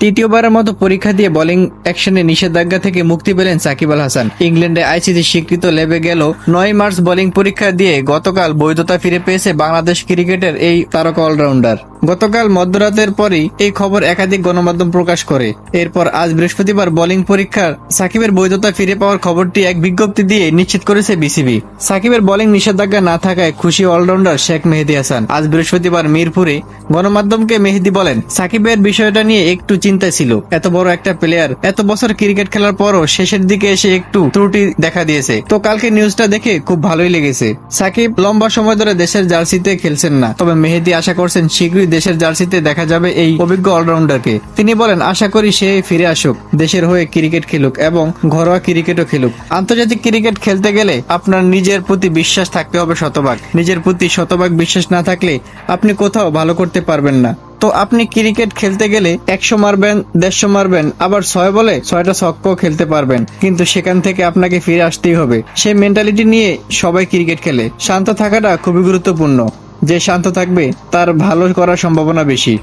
তৃতীয়বারের মতো পরীক্ষা দিয়ে বোলিং অ্যাকশনে নিষেধাজ্ঞা থেকে মুক্তি পেলেন সাকিব আল হাসান। ইংল্যান্ডে আইসিসি স্বীকৃত লেবে গেল নয় মার্চ বোলিং পরীক্ষা দিয়ে গতকাল বৈধতা ফিরে পেয়েছে বাংলাদেশ ক্রিকেটের এই তারকা অলরাউন্ডার। গতকাল মধ্যরাতের পরই এই খবর একাধিক গণমাধ্যম প্রকাশ করে। এরপর আজ বৃহস্পতিবার বোলিং পরীক্ষার সাকিবের বৈধতা ফিরে পাওয়ার খবরটি এক বিজ্ঞপ্তি দিয়ে নিশ্চিত করেছে বিসিবি। সাকিবের বোলিং নিষেধাজ্ঞা না থাকায় খুশি অলরাউন্ডার শেখ মেহেদি হাসান। আজ বৃহস্পতিবার মিরপুরে গণমাধ্যমকে মেহেদি বলেন, সাকিবের বিষয়টা নিয়ে একটু চিন্তা ছিল। এত বড় একটা প্লেয়ার এত বছর ক্রিকেট খেলার পরও শেষের দিকে এসে একটু ত্রুটি দেখা দিয়েছে। তো কালকে নিউজটা দেখে খুব ভালোই লেগেছে। সাকিব লম্বা সময় ধরে দেশের জার্সিতে খেলছেন না। তবে মেহেদি আশা করছেন, শীঘ্রই দেশের জার্সিতে দেখা যাবে এই অভিজ্ঞ অলরাউন্ডারকে। তিনি বলেন, আশা করি সে ফিরে আসুক, দেশের হয়ে ক্রিকেট খেলুক এবং ঘরোয়া ক্রিকেটও খেলুক। আন্তর্জাতিক ক্রিকেট খেলতে গেলে আপনার নিজের প্রতি বিশ্বাস থাকতে হবে শতভাগ। নিজের প্রতি শতভাগ বিশ্বাস না থাকলে আপনি কোথাও ভালো করতে পারবেন না। তো আপনি ক্রিকেট খেলতে গেলে একশো মারবেন, দেড়শো মারবেন, আবার ছয় বলে ছয়টা ছক্কাও খেলতে পারবেন। কিন্তু সেখান থেকে আপনাকে ফিরে আসতেই হবে। সেই মেন্টালিটি নিয়ে সবাই ক্রিকেট খেলে। শান্ত থাকাটা খুবই গুরুত্বপূর্ণ। যে শান্ত থাকবে তার ভালো করার সম্ভাবনা বেশি।